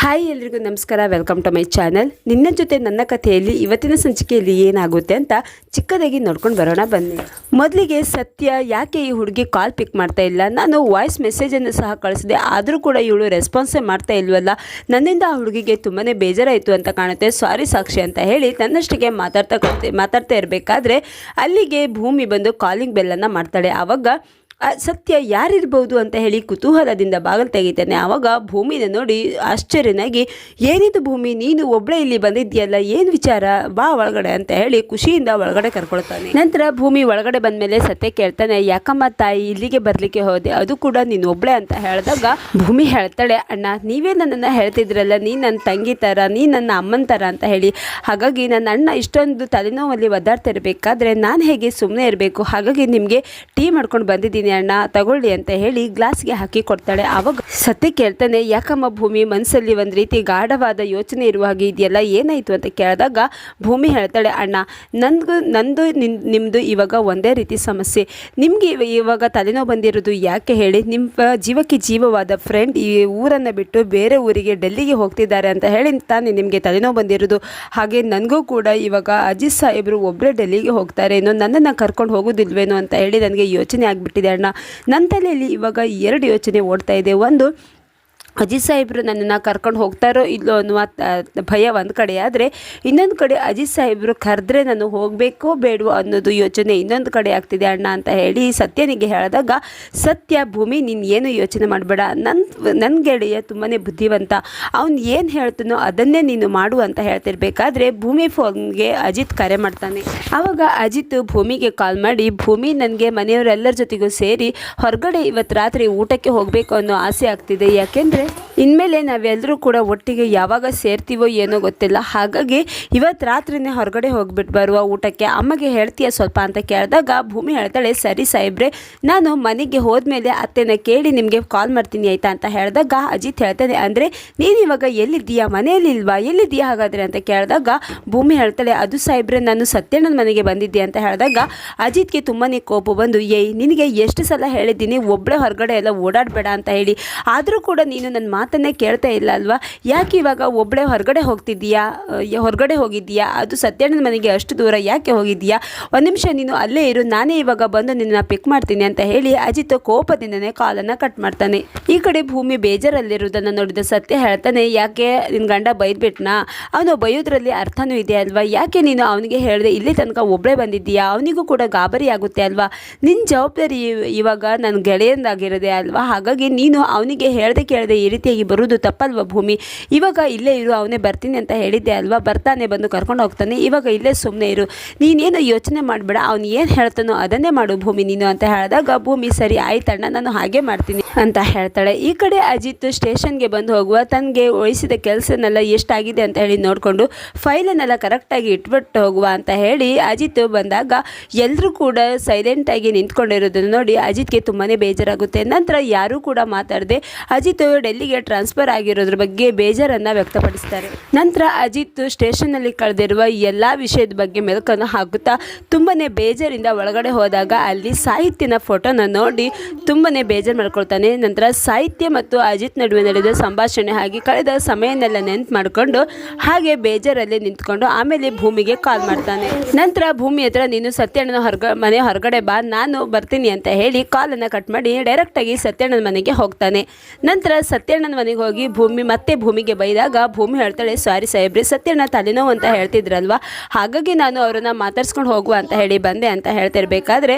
Hi ಎಲ್ರಿಗೂ ನಮಸ್ಕಾರ. Welcome to my channel ನಿನ್ನ ಜೊತೆ ನನ್ನ ಕಥೆಯಲ್ಲಿ ಇವತ್ತಿನ ಸಂಚಿಕೆಯಲ್ಲಿ ಏನಾಗುತ್ತೆ ಅಂತ ಚಿಕ್ಕದಾಗಿ ನೋಡ್ಕೊಂಡು ಬರೋಣ ಬನ್ನಿ. ಮೊದಲಿಗೆ ಸತ್ಯ ಯಾಕೆ ಈ ಹುಡುಗಿ ಕಾಲ್ ಪಿಕ್ ಮಾಡ್ತಾ ಇಲ್ಲ? ನಾನು ವಾಯ್ಸ್ ಮೆಸೇಜನ್ನು ಸಹ ಕಳಿಸಿದೆ. ಆದರೂ ಕೂಡ ಇವಳು ರೆಸ್ಪಾನ್ಸೇ ಮಾಡ್ತಾ ಇಲ್ವಲ್ಲ? ನನ್ನಿಂದ ಆ ಹುಡುಗಿಗೆ ತುಂಬಾ ಬೇಜಾರಾಯಿತು ಅಂತ ಕಾಣುತ್ತೆ. ಸಾರಿ ಸಾಕ್ಷಿ ಅಂತ ಹೇಳಿ ತನ್ನಷ್ಟಕ್ಕೆ ಮಾತಾಡ್ತಾ ಮಾತಾಡ್ತಾ ಇರಬೇಕಾದ್ರೆ ಅಲ್ಲಿಗೆ ಭೂಮಿ ಬಂದು ಕಾಲಿಂಗ್ ಬೆಲ್ಲನ್ನು ಮಾಡ್ತಾಳೆ. ಆವಾಗ ಸತ್ಯ ಯಾರಿರ್ಬೋದು ಅಂತ ಹೇಳಿ ಕುತೂಹಲದಿಂದ ಬಾಗಿಲು ತೆಗಿತಾನೆ. ಆವಾಗ ಭೂಮಿನ ನೋಡಿ ಆಶ್ಚರ್ಯನಾಗಿ, ಏನಿದು ಭೂಮಿ? ನೀನು ಒಬ್ಬಳೇ ಇಲ್ಲಿ ಬಂದಿದ್ದೀಯಲ್ಲ, ಏನು ವಿಚಾರ? ಬಾ ಒಳಗಡೆ ಅಂತ ಹೇಳಿ ಖುಷಿಯಿಂದ ಒಳಗಡೆ ಕರ್ಕೊಳ್ತಾನೆ. ನಂತರ ಭೂಮಿ ಒಳಗಡೆ ಬಂದ ಮೇಲೆ ಸತ್ಯ ಕೇಳ್ತಾನೆ, ಯಾಕಮ್ಮ ತಾಯಿ ಇಲ್ಲಿಗೆ ಬರಲಿಕ್ಕೆ ಹೋದೆ? ಅದು ಕೂಡ ನೀನು ಒಬ್ಳೆ ಅಂತ ಹೇಳಿದಾಗ ಭೂಮಿ ಹೇಳ್ತಾಳೆ, ಅಣ್ಣ, ನೀವೇ ನನ್ನನ್ನು ಹೇಳ್ತಿದ್ರಲ್ಲ ನೀ ನನ್ನ ತಂಗಿ ಥರ ನೀ ನನ್ನ ಅಮ್ಮನ ಥರ ಅಂತ ಹೇಳಿ. ಹಾಗಾಗಿ ನನ್ನ ಅಣ್ಣ ಇಷ್ಟೊಂದು ತಲೆನೋವಲ್ಲಿ ಒದ್ದಾಡ್ತಿರಬೇಕಾದ್ರೆ ನಾನು ಹೇಗೆ ಸುಮ್ಮನೆ ಇರಬೇಕು? ಹಾಗಾಗಿ ನಿಮಗೆ ಟೀ ಮಾಡ್ಕೊಂಡು ಬಂದಿದ್ದೀನಿ ಅಣ್ಣ, ತಗೊಳ್ಳಿ ಅಂತ ಹೇಳಿ ಗ್ಲಾಸ್ಗೆ ಹಾಕಿ ಕೊಡ್ತಾಳೆ. ಆವಾಗ ಸತ್ಯ ಕೇಳ್ತಾನೆ, ಯಾಕಮ್ಮ ಭೂಮಿ ಮನಸ್ಸಲ್ಲಿ ಒಂದು ರೀತಿ ಗಾಢವಾದ ಯೋಚನೆ ಇರುವ ಹಾಗೆ ಇದೆಯಲ್ಲ, ಏನಾಯಿತು ಅಂತ ಕೇಳಿದಾಗ ಭೂಮಿ ಹೇಳ್ತಾಳೆ, ಅಣ್ಣ ನನಗೂ ನಂದು ನಿಮ್ಮದು ಇವಾಗ ಒಂದೇ ರೀತಿ ಸಮಸ್ಯೆ. ನಿಮಗೆ ಇವಾಗ ತಲೆನೋವು ಬಂದಿರೋದು ಯಾಕೆ ಹೇಳಿ? ನಿಮ್ಮ ಜೀವಕ್ಕೆ ಜೀವವಾದ ಫ್ರೆಂಡ್ ಈ ಊರನ್ನು ಬಿಟ್ಟು ಬೇರೆ ಊರಿಗೆ ಡೆಲ್ಲಿಗೆ ಹೋಗ್ತಿದ್ದಾರೆ ಅಂತ ಹೇಳಿ ತಾನೇ ನಿಮಗೆ ತಲೆನೋವು ಬಂದಿರೋದು. ಹಾಗೆ ನನಗೂ ಕೂಡ ಇವಾಗ ಅಜಿತ್ ಸಾಹೇಬರು ಒಬ್ಬರೇ ಡೆಲ್ಲಿಗೆ ಹೋಗ್ತಾರೇನೋ ನನ್ನನ್ನು ಕರ್ಕೊಂಡು ಹೋಗೋದಿಲ್ವೇನೋ ಅಂತ ಹೇಳಿ ನನಗೆ ಯೋಚನೆ ಆಗಿಬಿಟ್ಟಿದೆ ಅಣ್ಣ ನನ್ನ ತಲೆಯಲ್ಲಿ ಇವಾಗ ಎರಡು ಯೋಚನೆ ಓಡ್ತಾ ಇದೆ. ಒಂದು ಅಜಿತ್ ಸಾಹೇಬರು ನನ್ನನ್ನು ಕರ್ಕೊಂಡು ಹೋಗ್ತಾರೋ ಇಲ್ಲೋ ಅನ್ನುವ ಭಯ ಒಂದು ಕಡೆ. ಆದರೆ ಇನ್ನೊಂದು ಕಡೆ ಅಜಿತ್ ಸಾಹೇಬರು ಕರೆದ್ರೆ ನಾನು ಹೋಗಬೇಕೋ ಬೇಡವೋ ಅನ್ನೋದು ಯೋಚನೆ ಇನ್ನೊಂದು ಕಡೆ ಆಗ್ತಿದೆ ಅಣ್ಣ ಅಂತ ಹೇಳಿ ಸತ್ಯನಿಗೆ ಹೇಳಿದಾಗ, ಸತ್ಯ, ಭೂಮಿ, ನೀನು ಏನು ಯೋಚನೆ ಮಾಡಬೇಡ. ನನ್ನ ನನ್ನ ಗೆಳೆಯ ತುಂಬಾ ಬುದ್ಧಿವಂತ. ಅವ್ನು ಏನು ಹೇಳ್ತಾನೋ ಅದನ್ನೇ ನೀನು ಮಾಡು ಅಂತ ಹೇಳ್ತಿರ್ಬೇಕಾದ್ರೆ ಭೂಮಿ ಫೋನ್ಗೆ ಅಜಿತ್ ಕರೆ ಮಾಡ್ತಾನೆ. ಆವಾಗ ಅಜಿತ್ ಭೂಮಿಗೆ ಕಾಲ್ ಮಾಡಿ, ಭೂಮಿ, ನನಗೆ ಮನೆಯವರೆಲ್ಲರ ಜೊತೆಗೂ ಸೇರಿ ಹೊರಗಡೆ ಇವತ್ತು ರಾತ್ರಿ ಊಟಕ್ಕೆ ಹೋಗಬೇಕು ಅನ್ನೋ ಆಸೆ ಆಗ್ತಿದೆ. ಯಾಕೆಂದರೆ ಇನ್ಮೇಲೆ ನಾವೆಲ್ಲರೂ ಕೂಡ ಒಟ್ಟಿಗೆ ಯಾವಾಗ ಸೇರ್ತೀವೋ ಏನೋ ಗೊತ್ತಿಲ್ಲ. ಹಾಗಾಗಿ ಇವತ್ತು ರಾತ್ರಿನೇ ಹೊರಗಡೆ ಹೋಗ್ಬಿಟ್ಟು ಬರುವ ಊಟಕ್ಕೆ ಅಮ್ಮಗೆ ಹೇಳ್ತೀಯ ಸ್ವಲ್ಪ ಅಂತ ಕೇಳಿದಾಗ ಭೂಮಿ ಹೇಳ್ತಾಳೆ, ಸರಿ ಸಾಹೇಬ್ರೆ, ನಾನು ಮನೆಗೆ ಹೋದ್ಮೇಲೆ ಅತ್ತೆನ ಕೇಳಿ ನಿಮಗೆ ಕಾಲ್ ಮಾಡ್ತೀನಿ ಆಯ್ತಾ? ಅಂತ ಹೇಳಿದಾಗ ಅಜಿತ್ ಹೇಳ್ತಾನೆ, ಅಂದರೆ ನೀನು ಇವಾಗ ಎಲ್ಲಿದ್ದೀಯಾ? ಮನೆಯಲ್ಲಿ ಇಲ್ವಾ? ಎಲ್ಲಿದ್ದೀಯಾ ಹಾಗಾದ್ರೆ? ಅಂತ ಕೇಳಿದಾಗ ಭೂಮಿ ಹೇಳ್ತಾಳೆ, ಅದು ಸಾಹೇಬ್ರೆ, ನಾನು ಸತ್ಯಣ್ಣನ ಮನೆಗೆ ಬಂದಿದ್ದೆ ಅಂತ ಹೇಳಿದಾಗ ಅಜಿತ್ಗೆ ತುಂಬಾ ಕೋಪ ಬಂದು, ಏಯ್, ನಿನಗೆ ಎಷ್ಟು ಸಲ ಹೇಳಿದ್ದೀನಿ ಒಬ್ಬಳೇ ಹೊರಗಡೆ ಎಲ್ಲ ಓಡಾಡಬೇಡ ಅಂತ ಹೇಳಿ. ಆದರೂ ಕೂಡ ನೀನು ನನ್ನ ಮಾತನ್ನೇ ಕೇಳ್ತಾ ಇಲ್ಲ ಅಲ್ವಾ? ಯಾಕೆ ಇವಾಗ ಒಬ್ಬಳೆ ಹೊರಗಡೆ ಹೋಗ್ತಿದ್ದೀಯಾ? ಹೊರಗಡೆ ಹೋಗಿದ್ದೀಯಾ? ಅದು ಸತ್ಯಣ್ಣನ ಮನೆಗೆ ಅಷ್ಟು ದೂರ ಯಾಕೆ ಹೋಗಿದ್ದೀಯಾ? ಒಂದು ನಿಮಿಷ ನೀನು ಅಲ್ಲೇ ಇರು, ನಾನೇ ಇವಾಗ ಬಂದು ನಿನ್ನ ಪಿಕ್ ಮಾಡ್ತೀನಿ ಅಂತ ಹೇಳಿ ಅಜಿತ್ ಕೋಪದಿಂದನೇ ಕಾಲನ್ನು ಕಟ್ ಮಾಡ್ತಾನೆ. ಈ ಕಡೆ ಭೂಮಿ ಬೇಜಾರಲ್ಲಿರುವುದನ್ನು ನೋಡಿದ ಸತ್ಯ ಹೇಳ್ತಾನೆ, ಯಾಕೆ ನಿನ್ನ ಗಂಡ ಬೈದ್ಬಿಟ್ನಾ? ಅವನು ಬೈಯೋದ್ರಲ್ಲಿ ಅರ್ಥನೂ ಇದೆ ಅಲ್ವಾ? ಯಾಕೆ ನೀನು ಅವನಿಗೆ ಹೇಳಿದೆ ಇಲ್ಲಿ ತನಕ ಒಬ್ಬಳೇ ಬಂದಿದ್ದೀಯಾ? ಅವನಿಗೂ ಕೂಡ ಗಾಬರಿ ಆಗುತ್ತೆ ಅಲ್ವಾ? ನಿನ್ನ ಜವಾಬ್ದಾರಿ ಇವ್- ಇವಾಗ ನನ್ನ ಗೆಳೆಯಂದಾಗಿರದೆ ಅಲ್ವಾ? ಹಾಗಾಗಿ ನೀನು ಅವನಿಗೆ ಹೇಳ್ದೆ ಕೇಳದೆ ಈ ರೀತಿಯಾಗಿ ಬರುವುದು ತಪ್ಪಲ್ವ ಭೂಮಿ? ಇವಾಗ ಇಲ್ಲೇ ಇರು, ಅವನೇ ಬರ್ತೀನಿ ಅಂತ ಹೇಳಿದ್ದೆ ಅಲ್ವಾ? ಬರ್ತಾನೆ ಬಂದು ಕರ್ಕೊಂಡು ಹೋಗ್ತಾನೆ. ಇವಾಗ ಇಲ್ಲೇ ಸುಮ್ಮನೆ ಇರು. ನೀನೇನು ಯೋಚನೆ ಮಾಡಬೇಡ. ಅವನು ಏನು ಹೇಳ್ತಾನೋ ಅದನ್ನೇ ಮಾಡು ಭೂಮಿ ನೀನು ಅಂತ ಹೇಳಿದಾಗ, ಭೂಮಿ ಸರಿ ಆಯ್ತಣ್ಣ ನಾನು ಹಾಗೆ ಮಾಡ್ತೀನಿ ಅಂತ ಹೇಳ್ತಾಳೆ. ಈ ಕಡೆ ಅಜಿತ್ ಸ್ಟೇಷನ್ಗೆ ಬಂದು ಹೋಗುವ, ತನಗೆ ಉಳಿಸಿದ ಕೆಲಸನೆಲ್ಲ ಎಷ್ಟಾಗಿದೆ ಅಂತ ಹೇಳಿ ನೋಡಿಕೊಂಡು ಫೈಲನ್ನೆಲ್ಲ ಕರೆಕ್ಟಾಗಿ ಇಟ್ಬಿಟ್ಟು ಹೋಗುವ ಅಂತ ಹೇಳಿ ಅಜಿತ್ ಬಂದಾಗ ಎಲ್ಲರೂ ಕೂಡ ಸೈಲೆಂಟಾಗಿ ನಿಂತ್ಕೊಂಡಿರೋದನ್ನು ನೋಡಿ ಅಜಿತ್ಗೆ ತುಂಬಾ ಬೇಜಾರಾಗುತ್ತೆ. ನಂತರ ಯಾರೂ ಕೂಡ ಮಾತಾಡದೆ, ಅಜಿತ್ ಡೆಲ್ಲಿಗೆ ಟ್ರಾನ್ಸ್ಫರ್ ಆಗಿರೋದ್ರ ಬಗ್ಗೆ ಬೇಜಾರನ್ನು ವ್ಯಕ್ತಪಡಿಸ್ತಾರೆ. ನಂತರ ಅಜಿತ್ ಸ್ಟೇಷನ್ನಲ್ಲಿ ಕಳೆದಿರುವ ಎಲ್ಲ ವಿಷಯದ ಬಗ್ಗೆ ಮೆಲುಕನ್ನು ಹಾಕುತ್ತಾ ತುಂಬಾ ಬೇಜಾರಿಂದ ಒಳಗಡೆ ಹೋದಾಗ ಅಲ್ಲಿ ಸಾಹಿತ್ಯನ ಫೋಟೋನ ನೋಡಿ ತುಂಬಾ ಬೇಜಾರು ಮಾಡ್ಕೊಳ್ತಾನೆ. ನಂತರ ಸಾಹಿತ್ಯ ಮತ್ತು ಅಜಿತ್ ನಡುವೆ ನಡೆದ ಸಂಭಾಷಣೆ ಹಾಗೆ ಕಳೆದ ಸಮಯನೆಲ್ಲ ನೆನ್ಪು ಮಾಡಿಕೊಂಡು ಹಾಗೆ ಬೇಜಾರಲ್ಲೇ ನಿಂತ್ಕೊಂಡು ಆಮೇಲೆ ಭೂಮಿಗೆ ಕಾಲ್ ಮಾಡ್ತಾನೆ. ನಂತರ ಭೂಮಿ ಹತ್ರ, ನೀನು ಸತ್ಯಣ್ಣನ ಹೊರಗ, ಮನೆ ಹೊರಗಡೆ ಬಾ, ನಾನು ಬರ್ತೀನಿ ಅಂತ ಹೇಳಿ ಕಾಲನ್ನು ಕಟ್ ಮಾಡಿ ಡೈರೆಕ್ಟಾಗಿ ಸತ್ಯಣ್ಣನ ಮನೆಗೆ ಹೋಗ್ತಾನೆ. ನಂತರ ಸತ್ಯಣ್ಣನ ಮನೆಗೆ ಹೋಗಿ ಭೂಮಿ ಮತ್ತೆ ಭೂಮಿಗೆ ಬೈದಾಗ ಭೂಮಿ ಹೇಳ್ತಾಳೆ, ಸಾರಿ ಸಾಹೇಬ್ರಿ, ಸತ್ಯಣ್ಣ ತಲೆನೋವು ಅಂತ ಹೇಳ್ತಿದ್ರಲ್ವಾ? ಹಾಗಾಗಿ ನಾನು ಅವರನ್ನು ಮಾತಾಡ್ಸ್ಕೊಂಡು ಹೋಗುವ ಅಂತ ಹೇಳಿ ಬಂದೆ ಅಂತ ಹೇಳ್ತಿರ್ಬೇಕಾದ್ರೆ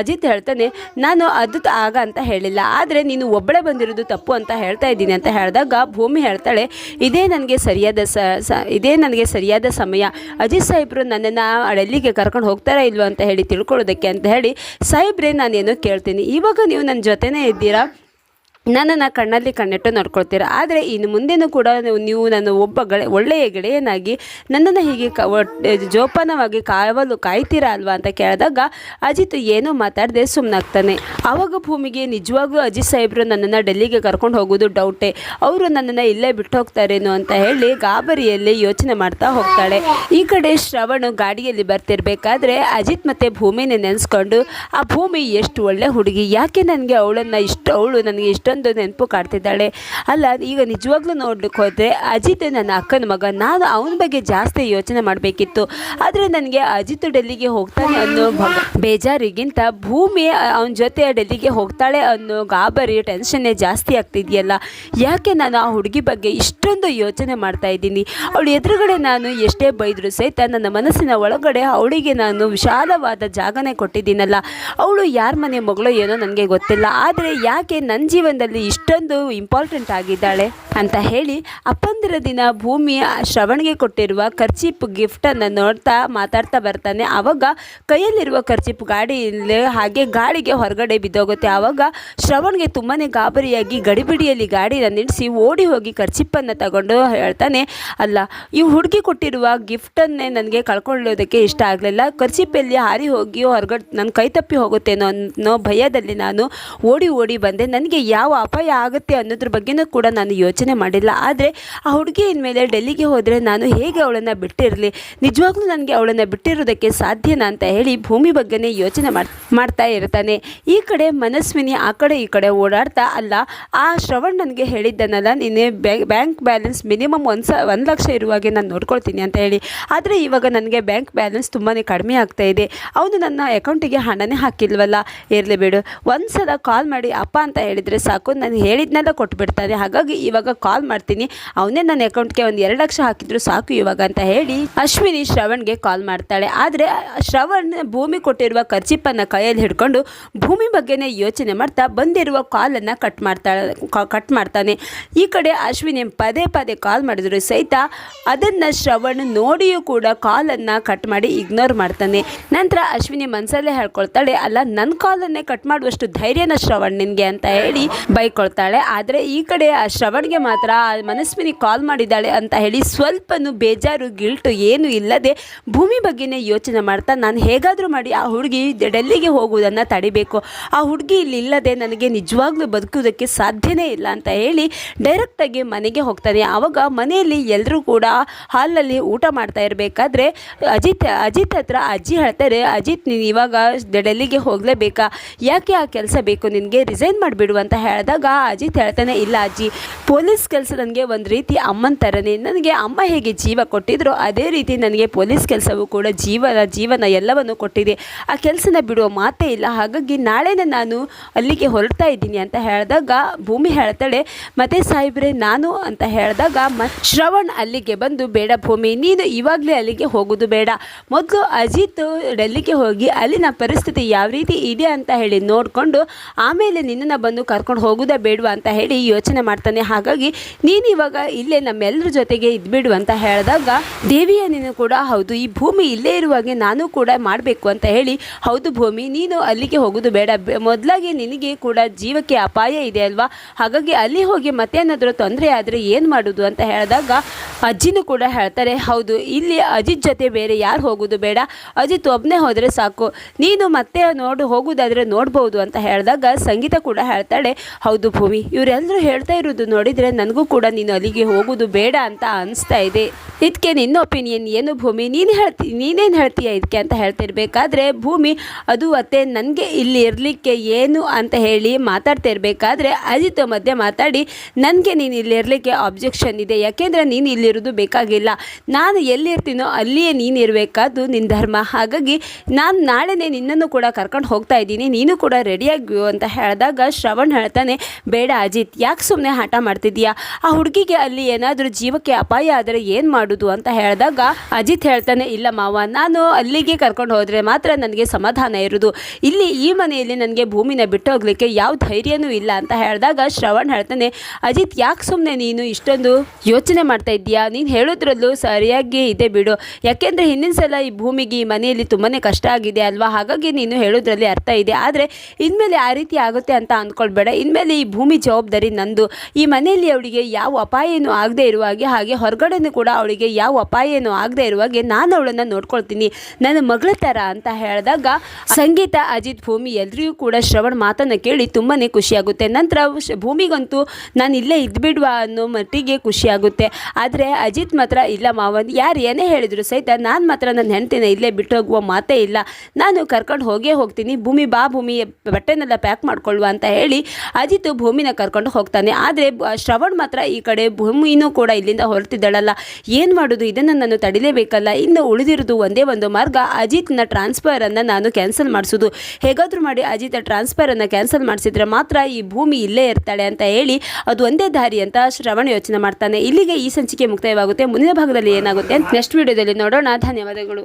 ಅಜಿತ್ ಹೇಳ್ತಾನೆ, ನಾನು ಅದು ಆಗ ಅಂತ ಹೇಳಿಲ್ಲ. ಆದರೆ ನೀನು ಒಬ್ಬಳೇ ಬಂದಿರೋದು ತಪ್ಪು ಅಂತ ಹೇಳ್ತಾ ಇದ್ದೀನಿ ಅಂತ ಹೇಳಿದಾಗ ಭೂಮಿ ಹೇಳ್ತಾಳೆ, ಇದೇ ನನಗೆ ಸರಿಯಾದ ಸ ಇದೇ ನನಗೆ ಸರಿಯಾದ ಸಮಯ. ಅಜಿತ್ ಸಾಹೇಬ್ರು ನನ್ನನ್ನು ಡೆಲ್ಲಿಗೆ ಕರ್ಕೊಂಡು ಹೋಗ್ತಾರಾ ಇಲ್ವೋ ಅಂತ ಹೇಳಿ ತಿಳ್ಕೊಳ್ಳೋದಕ್ಕೆ ಅಂತ ಹೇಳಿ, ಸಾಹೇಬ್ರೆ, ನಾನೇನೋ ಕೇಳ್ತೀನಿ. ಇವಾಗ ನೀವು ನನ್ನ ಜೊತೆನೇ ಇದ್ದೀರಾ? ನನ್ನನ್ನು ಕಣ್ಣಲ್ಲಿ ಕಣ್ಣಿಟ್ಟು ನೋಡ್ಕೊಳ್ತೀರ. ಆದರೆ ಇನ್ನು ಮುಂದೆನೂ ಕೂಡ ನೀವು- ನನ್ನ ಒಬ್ಬ ಗಳೆ, ಒಳ್ಳೆಯ ಗೆಳೆಯನಾಗಿ ನನ್ನನ್ನು ಹೀಗೆ ಕ ಜೋಪಾನವಾಗಿ ಕಾವಲು ಕಾಯ್ತೀರಾ ಅಲ್ವಾ ಅಂತ ಕೇಳಿದಾಗ ಅಜಿತ್ ಏನೂ ಮಾತಾಡದೆ ಸುಮ್ಮನಾಗ್ತಾನೆ ಆವಾಗ ಭೂಮಿಗೆ ನಿಜವಾಗ್ಲೂ ಅಜಿತ್ ಸಾಹೇಬರು ನನ್ನನ್ನು ಡೆಲ್ಲಿಗೆ ಕರ್ಕೊಂಡು ಹೋಗೋದು ಡೌಟೇ. ಅವರು ನನ್ನನ್ನು ಇಲ್ಲೇ ಬಿಟ್ಟು ಹೋಗ್ತಾರೇನೋ ಅಂತ ಹೇಳಿ ಗಾಬರಿಯಲ್ಲಿ ಯೋಚನೆ ಮಾಡ್ತಾ ಹೋಗ್ತಾಳೆ. ಈ ಕಡೆ ಶ್ರವಣ್ ಗಾಡಿಯಲ್ಲಿ ಬರ್ತಿರ್ಬೇಕಾದ್ರೆ ಅಜಿತ್ ಮತ್ತು ಭೂಮಿನೇ ನೆನೆಸ್ಕೊಂಡು, ಆ ಭೂಮಿ ಎಷ್ಟು ಒಳ್ಳೆ ಹುಡುಗಿ, ಯಾಕೆ ನನಗೆ ಅವಳನ್ನು ಇಷ್ಟ, ಅವಳು ನನಗೆ ಇಷ್ಟ ಇಷ್ಟೊಂದು ನೆನಪು ಕಾಡ್ತಿದ್ದಾಳೆ ಅಲ್ಲ, ಈಗ ನಿಜವಾಗ್ಲೂ ನೋಡ್ಲಿಕ್ಕೆ ಹೋದರೆ ಅಜಿತ್ ನನ್ನ ಅಕ್ಕನ ಮಗ, ನಾನು ಅವನ ಬಗ್ಗೆ ಜಾಸ್ತಿ ಯೋಚನೆ ಮಾಡಬೇಕಿತ್ತು. ಆದರೆ ನನಗೆ ಅಜಿತ್ ಡೆಲ್ಲಿಗೆ ಹೋಗ್ತಾನೆ ಅನ್ನೋ ಬೇಜಾರಿಗಿಂತ ಭೂಮಿ ಅವನ ಜೊತೆ ಡೆಲ್ಲಿಗೆ ಹೋಗ್ತಾಳೆ ಅನ್ನೋ ಗಾಬರಿ ಟೆನ್ಷನ್ನೇ ಜಾಸ್ತಿ ಆಗ್ತಿದೆಯಲ್ಲ. ಯಾಕೆ ನಾನು ಆ ಹುಡುಗಿ ಬಗ್ಗೆ ಇಷ್ಟೊಂದು ಯೋಚನೆ ಮಾಡ್ತಾ ಇದ್ದೀನಿ? ಅವಳು ಎದುರುಗಡೆ ನಾನು ಎಷ್ಟೇ ಬೈದರೂ ಸಹಿತ ನನ್ನ ಮನಸ್ಸಿನ ಒಳಗಡೆ ಅವಳಿಗೆ ನಾನು ವಿಶಾಲವಾದ ಜಾಗನೇ ಕೊಟ್ಟಿದ್ದೀನಲ್ಲ. ಅವಳು ಯಾರ ಮನೆ ಮಗಳು ಏನೋ ನನಗೆ ಗೊತ್ತಿಲ್ಲ. ಆದರೆ ಯಾಕೆ ನನ್ನ ಜೀವನದಲ್ಲಿ ಇಷ್ಟೊಂದು ಇಂಪಾರ್ಟೆಂಟ್ ಆಗಿದ್ದಾಳೆ ಅಂತ ಹೇಳಿ ಅಪ್ಪಂದಿರ ದಿನ ಭೂಮಿ ಶ್ರವಣ್ಗೆ ಕೊಟ್ಟಿರುವ ಖರ್ಚೀಪ್ ಗಿಫ್ಟನ್ನು ನೋಡ್ತಾ ಮಾತಾಡ್ತಾ ಬರ್ತಾನೆ. ಆವಾಗ ಕೈಯಲ್ಲಿರುವ ಖರ್ಚೀಪ್ ಗಾಡಿಯಲ್ಲಿ ಹಾಗೆ ಗಾಳಿಗೆ ಹೊರಗಡೆ ಬಿದ್ದೋಗುತ್ತೆ. ಆವಾಗ ಶ್ರವಣ್ಗೆ ತುಂಬಾ ಗಾಬರಿಯಾಗಿ ಗಡಿಬಿಡಿಯಲ್ಲಿ ಗಾಡಿನ ನಿಲ್ಲಿಸಿ ಓಡಿ ಹೋಗಿ ಖರ್ಚಿಪ್ಪನ್ನು ತಗೊಂಡು ಹೇಳ್ತಾನೆ, ಅಲ್ಲ, ಈ ಹುಡುಗಿ ಕೊಟ್ಟಿರುವ ಗಿಫ್ಟನ್ನೇ ನನಗೆ ಕಳ್ಕೊಳ್ಳೋದಕ್ಕೆ ಇಷ್ಟ ಆಗಲಿಲ್ಲ. ಖರ್ಚಿಪ್ಪಲ್ಲಿ ಹಾರಿ ಹೋಗಿ ಹೊರಗಡೆ ನನ್ನ ಕೈ ತಪ್ಪಿ ಹೋಗುತ್ತೇನೋ ಅನ್ನೋ ಭಯದಲ್ಲಿ ನಾನು ಓಡಿ ಓಡಿ ಬಂದೆ. ನನಗೆ ಯಾವ ಅಪಾಯ ಆಗುತ್ತೆ ಅನ್ನೋದ್ರ ಬಗ್ಗೆನೂ ಕೂಡ ನಾನು ಯೋಚನೆ ಮಾಡಿಲ್ಲ. ಆದರೆ ಆ ಹುಡುಗಿ ಇನ್ಮೇಲೆ ಡೆಲ್ಲಿಗೆ ಹೋದರೆ ನಾನು ಹೇಗೆ ಅವಳನ್ನು ಬಿಟ್ಟಿರಲಿ? ನಿಜವಾಗ್ಲೂ ನನಗೆ ಅವಳನ್ನು ಬಿಟ್ಟಿರೋದಕ್ಕೆ ಸಾಧ್ಯನಾ ಅಂತ ಹೇಳಿ ಭೂಮಿ ಬಗ್ಗೆನೇ ಯೋಚನೆ ಮಾಡ್, ಮಾಡ್ತಾ ಇರ್ತಾನೆ. ಈ ಕಡೆ ಮನಸ್ವಿನಿ ಆ ಕಡೆ ಈ ಕಡೆ ಓಡಾಡ್ತಾ ಅಲ್ಲ. ಆ ಶ್ರವಣ್ ನನಗೆ ಹೇಳಿದ್ದನಲ್ಲ ನೀನೇ ಬ್ಯಾಂಕ್ ಬ್ಯಾಲೆನ್ಸ್ ಮಿನಿಮಮ್ ಒಂದು ಸ, ಒಂದು ಲಕ್ಷ ಇರುವಾಗೆ ನಾನು ನೋಡ್ಕೊಳ್ತೀನಿ ಅಂತ ಹೇಳಿ. ಆದರೆ ಇವಾಗ ನನಗೆ ಬ್ಯಾಂಕ್ ಬ್ಯಾಲೆನ್ಸ್ ತುಂಬಾ ಕಡಿಮೆ ಆಗ್ತಾ ಇದೆ. ಅವನು ನನ್ನ ಅಕೌಂಟಿಗೆ ಹಣನೇ ಹಾಕಿಲ್ವಲ್ಲ? ಇರಲಿ ಬಿಡು. ಒಂದು ಸಲ ಕಾಲ್ ಮಾಡಿ ಅಪ್ಪ ಅಂತ ಹೇಳಿದರೆ ಸಾಕು. ನಾನು ಹೇಳಿದ್ನೆಲ್ಲ ಕೊಟ್ಬಿಡ್ತಾನೆ. ಹಾಗಾಗಿ ಇವಾಗ ಕಾಲ್ ಮಾಡ್ತೀನಿ. ಅವನೇ ನನ್ನ ಅಕೌಂಟ್ಗೆ ಒಂದು ಎರಡು ಲಕ್ಷ ಹಾಕಿದ್ರು ಸಾಕು ಇವಾಗ ಅಂತ ಹೇಳಿ ಅಶ್ವಿನಿ ಶ್ರವಣ್ಗೆ ಕಾಲ್ ಮಾಡ್ತಾಳೆ. ಆದರೆ ಶ್ರವಣ್ ಭೂಮಿ ಕೊಟ್ಟಿರುವ ಖರ್ಚಿಪ್ಪನ್ನು ಕೈಯಲ್ಲಿ ಹಿಡ್ಕೊಂಡು ಭೂಮಿ ಬಗ್ಗೆನೇ ಯೋಚನೆ ಮಾಡ್ತಾ ಬಂದಿರುವ ಕಾಲನ್ನು ಕಟ್ ಮಾಡ್ತಾಳೆ ಕಟ್ ಮಾಡ್ತಾನೆ. ಈ ಕಡೆ ಅಶ್ವಿನಿ ಪದೇ ಪದೇ ಕಾಲ್ ಮಾಡಿದ್ರು ಸಹಿತ ಅದನ್ನು ಶ್ರವಣ್ ನೋಡಿಯೂ ಕೂಡ ಕಾಲನ್ನು ಕಟ್ ಮಾಡಿ ಇಗ್ನೋರ್ ಮಾಡ್ತಾನೆ. ನಂತರ ಅಶ್ವಿನಿ ಮನಸಲ್ಲೇ ಹೇಳ್ಕೊಳ್ತಾಳೆ, ಅಲ್ಲ ನನ್ನ ಕಾಲನ್ನೇ ಕಟ್ ಮಾಡುವಷ್ಟು ಧೈರ್ಯನ ಶ್ರವಣ್ ನಿನಗೆ ಅಂತ ಹೇಳಿ ಬೈಕೊಳ್ತಾಳೆ. ಆದರೆ ಈ ಕಡೆ ಆ ಶ್ರವಣ್ಗೆ ಮಾತ್ರ ಆ ಮನಸ್ವಿನಿ ಕಾಲ್ ಮಾಡಿದ್ದಾಳೆ ಅಂತ ಹೇಳಿ ಸ್ವಲ್ಪನೂ ಬೇಜಾರು, ಗಿಲ್ಟು ಏನು ಇಲ್ಲದೆ ಭೂಮಿ ಬಗ್ಗೆನೇ ಯೋಚನೆ ಮಾಡ್ತಾ ನಾನು ಹೇಗಾದರೂ ಮಾಡಿ ಆ ಹುಡುಗಿ ಡೆಲ್ಲಿಗೆ ಹೋಗುವುದನ್ನು ತಡಿಬೇಕು. ಆ ಹುಡುಗಿ ಇಲ್ಲಿಲ್ಲದೆ ನನಗೆ ನಿಜವಾಗ್ಲೂ ಬದುಕುವುದಕ್ಕೆ ಸಾಧ್ಯನೇ ಇಲ್ಲ ಅಂತ ಹೇಳಿ ಡೈರೆಕ್ಟಾಗಿ ಮನೆಗೆ ಹೋಗ್ತಾನೆ. ಆವಾಗ ಮನೆಯಲ್ಲಿ ಎಲ್ಲರೂ ಕೂಡ ಹಾಲಲ್ಲಿ ಊಟ ಮಾಡ್ತಾ ಇರಬೇಕಾದ್ರೆ ಅಜಿತ್ ಅಜಿತ್ ಹತ್ರ ಅಜ್ಜಿ ಹೇಳ್ತಾರೆ, ಅಜಿತ್, ನೀನು ಇವಾಗ ಡೆಲ್ಲಿಗೆ ಹೋಗಲೇಬೇಕಾ? ಯಾಕೆ ಆ ಕೆಲಸ ಬೇಕು? ನಿನಗೆ ರಿಸೈನ್ ಮಾಡಿಬಿಡು ಅಂತ ಹೇಳಿದಾಗ ಅಜ್ಜಿ ಹೇಳ್ತಾನೆ ಇಲ್ಲ ಅಜ್ಜಿ. ಪೊಲೀಸ್ ಕೆಲಸ ನನಗೆ ಒಂದು ರೀತಿ ಅಮ್ಮನ ಥರನೇ ನನಗೆ ಅಮ್ಮ ಹೇಗೆ ಜೀವ ಕೊಟ್ಟಿದ್ರು ಅದೇ ರೀತಿ ನನಗೆ ಪೊಲೀಸ್ ಕೆಲಸವೂ ಕೂಡ ಜೀವನ ಜೀವನ ಎಲ್ಲವನ್ನು ಕೊಟ್ಟಿದೆ. ಆ ಕೆಲಸನ ಬಿಡುವ ಮಾತೇ ಇಲ್ಲ. ಹಾಗಾಗಿ ನಾಳೆನೇ ನಾನು ಅಲ್ಲಿಗೆ ಹೊರಡ್ತಾ ಇದ್ದೀನಿ ಅಂತ ಹೇಳಿದಾಗ ಭೂಮಿ ಹೇಳ್ತಾಳೆ, ಮತ್ತೆ ಸಾಹೇಬ್ರೆ, ನಾನು ಅಂತ ಹೇಳಿದಾಗ ಮ ಶ್ರವಣ್ ಅಲ್ಲಿಗೆ ಬಂದು, ಬೇಡ ಭೂಮಿ, ನೀನು ಇವಾಗಲೇ ಅಲ್ಲಿಗೆ ಹೋಗೋದು ಬೇಡ. ಮೊದಲು ಅಜಿತ್ ಡೆಲ್ಲಿಗೆ ಹೋಗಿ ಅಲ್ಲಿನ ಪರಿಸ್ಥಿತಿ ಯಾವ ರೀತಿ ಇದೆ ಅಂತ ಹೇಳಿ ನೋಡಿಕೊಂಡು ಆಮೇಲೆ ನಿನ್ನನ್ನು ಬಂದು ಕರ್ಕೊಂಡು ಹೋಗೋದೇ ಬೇಡವಾ ಅಂತ ಹೇಳಿ ಯೋಚನೆ ಮಾಡ್ತಾನೆ. ಹಾಗಾಗಿ ನೀನು ಇವಾಗ ಇಲ್ಲೇ ನಮ್ಮೆಲ್ಲರ ಜೊತೆಗೆ ಇದ್ಬಿಡು ಅಂತ ಹೇಳಿದಾಗ, ದೇವಿಯ ನೀನು ಕೂಡ ಹೌದು, ಈ ಭೂಮಿ ಇಲ್ಲೇ ಇರುವಾಗೆ ನಾನು ಕೂಡ ಮಾಡಬೇಕು ಅಂತ ಹೇಳಿ, ಹೌದು ಭೂಮಿ, ನೀನು ಅಲ್ಲಿಗೆ ಹೋಗೋದು ಬೇಡ. ಮೊದಲಾಗಿ ನಿನಗೆ ಕೂಡ ಜೀವಕ್ಕೆ ಅಪಾಯ ಇದೆ ಅಲ್ವಾ? ಹಾಗಾಗಿ ಅಲ್ಲಿ ಹೋಗಿ ಮತ್ತೇನಾದರೂ ತೊಂದರೆ ಆದರೆ ಏನು ಮಾಡೋದು ಅಂತ ಹೇಳಿದಾಗ, ಅಜ್ಜಿನೂ ಕೂಡ ಹೇಳ್ತಾರೆ, ಹೌದು, ಇಲ್ಲಿ ಅಜಿತ್ ಜೊತೆ ಬೇರೆ ಯಾರು ಹೋಗೋದು ಬೇಡ? ಅಜಿತ್ ಒಬ್ಬನೇ ಹೋದರೆ ಸಾಕು. ನೀನು ಮತ್ತೆ ನೋಡು, ಹೋಗೋದಾದರೆ ನೋಡ್ಬೋದು ಅಂತ ಹೇಳಿದಾಗ, ಸಂಗೀತ ಕೂಡ ಹೇಳ್ತಾಳೆ ಹೌದು ಭೂಮಿ. ಇವರೆಲ್ಲರೂ ಹೇಳ್ತಾ ಇರೋದು ನೋಡಿದರೆ ನನಗೂ ಕೂಡ ನೀನು ಅಲ್ಲಿಗೆ ಹೋಗೋದು ಬೇಡ ಅಂತ ಅನಿಸ್ತಾ ಇದೆ. ಇದಕ್ಕೆ ನಿನ್ನ ಒಪಿನಿಯನ್ ಏನು ಭೂಮಿ? ನೀನು ಹೇಳ್ತಿ, ನೀನೇನು ಹೇಳ್ತೀಯ ಇದಕ್ಕೆ ಅಂತ ಹೇಳ್ತಿರ್ಬೇಕಾದ್ರೆ ಭೂಮಿ ಅದು ಅತ್ತೆ ನನಗೆ ಇಲ್ಲಿ ಇರಲಿಕ್ಕೆ ಏನು ಅಂತ ಹೇಳಿ ಮಾತಾಡ್ತಾ ಇರಬೇಕಾದ್ರೆ ಅಜಿತ್ ಮಧ್ಯೆ ಮಾತಾಡಿ ನನಗೆ ನೀನು ಇಲ್ಲಿ ಇರಲಿಕ್ಕೆ ಆಬ್ಜೆಕ್ಷನ್ ಇದೆ. ಯಾಕೆಂದರೆ ನೀನು ಇಲ್ಲಿರೋದು ಬೇಕಾಗಿಲ್ಲ. ನಾನು ಎಲ್ಲಿರ್ತೀನೋ ಅಲ್ಲಿಯೇ ನೀನು ಇರಬೇಕಾದ್ದು ನಿನ್ನ ಧರ್ಮ. ಹಾಗಾಗಿ ನಾನು ನಾಳೆನೇ ನಿನ್ನನ್ನು ಕೂಡ ಕರ್ಕೊಂಡು ಹೋಗ್ತಾ ಇದ್ದೀನಿ. ನೀನು ಕೂಡ ರೆಡಿಯಾಗಿ ಅಂತ ಹೇಳಿದಾಗ ಶ್ರವಣ್ ಹೇಳ್ತಾನೆ, ಬೇಡ ಅಜಿತ್, ಯಾಕೆ ಸುಮ್ಮನೆ ಹಠ ಮಾಡ್ತಿದ್ಯಾ ಆ ಹುಡುಗಿಗೆ ಅಲ್ಲಿ ಏನಾದರೂ ಜೀವಕ್ಕೆ ಅಪಾಯ ಆದರೆ ಏನು ಮಾಡೋದು? ಅಂತ ಹೇಳಿದಾಗ ಅಜಿತ್ ಹೇಳ್ತಾನೆ, ಇಲ್ಲ ಮಾವ, ನಾನು ಅಲ್ಲಿಗೆ ಕರ್ಕೊಂಡು ಹೋದರೆ ಮಾತ್ರ ನನಗೆ ಸಮಾಧಾನ ಇರೋದು. ಇಲ್ಲಿ ಈ ಮನೆಯಲ್ಲಿ ನನಗೆ ಭೂಮಿನ ಬಿಟ್ಟು ಹೋಗ್ಲಿಕ್ಕೆ ಯಾವ ಧೈರ್ಯನೂ ಇಲ್ಲ. ಅಂತ ಹೇಳಿದಾಗ ಶ್ರವಣ್ ಹೇಳ್ತಾನೆ, ಅಜಿತ್, ಯಾಕೆ ಸುಮ್ಮನೆ ನೀನು ಇಷ್ಟೊಂದು ಯೋಚನೆ ಮಾಡ್ತಾ ಇದ್ದೀಯಾ? ನೀನು ಹೇಳೋದ್ರಲ್ಲೂ ಸರಿಯಾಗಿ ಇದೆ ಬಿಡು. ಯಾಕೆಂದರೆ ಹಿಂದಿನ ಸಲ ಈ ಭೂಮಿಗೆ ಈ ಮನೆಯಲ್ಲಿ ತುಂಬಾ ಕಷ್ಟ ಆಗಿದೆ ಅಲ್ವಾ? ಹಾಗಾಗಿ ನೀನು ಹೇಳೋದ್ರಲ್ಲಿ ಅರ್ಥ ಇದೆ. ಆದರೆ ಇನ್ಮೇಲೆ ಆ ರೀತಿ ಆಗುತ್ತೆ ಅಂತ ಅಂದ್ಕೊಳ್ಬೇಡ ಇನ್ಮೇಲೆ ಈ ಭೂಮಿ ಜವಾಬ್ದಾರಿ ನಂದು. ಈ ಮನೆಯಲ್ಲಿ ಅವಳಿಗೆ ಯಾವ ಅಪಾಯನೂ ಆಗದೆ ಇರುವ ಹಾಗೆ ಹಾಗೆ ಹೊರಗಡೆನೂ ಕೂಡ ಅವಳಿಗೆ ಯಾವ ಅಪಾಯನೂ ಆಗದೆ ಇರುವ ಹಾಗೆ ನಾನು ಅವಳನ್ನು ನೋಡ್ಕೊಳ್ತೀನಿ. ನನ್ನ ಮಗಳ ಥರ ಅಂತ ಹೇಳಿದಾಗ ಸಂಗೀತ, ಅಜಿತ್, ಭೂಮಿ ಎಲ್ರಿಗೂ ಕೂಡ ಶ್ರವಣ್ ಮಾತನ್ನು ಕೇಳಿ ತುಂಬಾ ಖುಷಿಯಾಗುತ್ತೆ. ನಂತರ ಭೂಮಿಗಂತೂ ನಾನು ಇಲ್ಲೇ ಇದ್ಬಿಡುವ ಅನ್ನೋ ಮಟ್ಟಿಗೆ ಖುಷಿಯಾಗುತ್ತೆ. ಆದರೆ ಅಜಿತ್ ಮಾತ್ರ ಇಲ್ಲ ಮಾವನ್ ಯಾರು ಏನೇ ಹೇಳಿದ್ರು ಸಹಿತ ನಾನು ಮಾತ್ರ ನನ್ನ ಹೆಂಡ್ತಿನ ಇಲ್ಲೇ ಬಿಟ್ಟು ಹೋಗುವ ಮಾತೇ ಇಲ್ಲ. ನಾನು ಕರ್ಕೊಂಡು ಹೋಗೇ ಹೋಗ್ತೀನಿ. ಭೂಮಿ ಬಾ ಭೂಮಿ, ಬಟ್ಟೆನೆಲ್ಲ ಪ್ಯಾಕ್ ಮಾಡ್ಕೊಳ್ಳುವ ಅಂತ ಹೇಳಿ ಅಜಿತ್ ಭೂಮಿನ ಕರ್ಕೊಂಡು ಹೋಗ್ತಾನೆ. ಆದರೆ ಶ್ರವಣ್ ಮಾತ್ರ ಈ ಕಡೆ ಭೂಮಿನೂ ಕೂಡ ಇಲ್ಲಿಂದ ಹೊರಟಿದ್ದಾಳಲ್ಲ. ಏನು ಮಾಡೋದು? ಇದನ್ನು ನಾನು ತಡಿಲೇಬೇಕಲ್ಲ? ಇನ್ನು ಉಳಿದಿರೋದು ಒಂದೇ ಒಂದು ಮಾರ್ಗ. ಅಜಿತ್ನ ಟ್ರಾನ್ಸ್ಫರನ್ನು ನಾನು ಕ್ಯಾನ್ಸಲ್ ಮಾಡಿಸೋದು. ಹೇಗಾದರೂ ಮಾಡಿ ಅಜಿತ್ ಟ್ರಾನ್ಸ್ಫರನ್ನು ಕ್ಯಾನ್ಸಲ್ ಮಾಡಿಸಿದ್ರೆ ಮಾತ್ರ ಈ ಭೂಮಿ ಇಲ್ಲೇ ಇರ್ತಾಳೆ ಅಂತ ಹೇಳಿ ಅದು ಒಂದೇ ದಾರಿ ಅಂತ ಶ್ರವಣ ಯೋಚನೆ ಮಾಡ್ತಾನೆ. ಇಲ್ಲಿಗೆ ಈ ಸಂಚಿಕೆ ಮುಕ್ತಾಯವಾಗುತ್ತೆ. ಮುಂದಿನ ಭಾಗದಲ್ಲಿ ಏನಾಗುತ್ತೆ ನೆಕ್ಸ್ಟ್ ವಿಡಿಯೋದಲ್ಲಿ ನೋಡೋಣ. ಧನ್ಯವಾದಗಳು.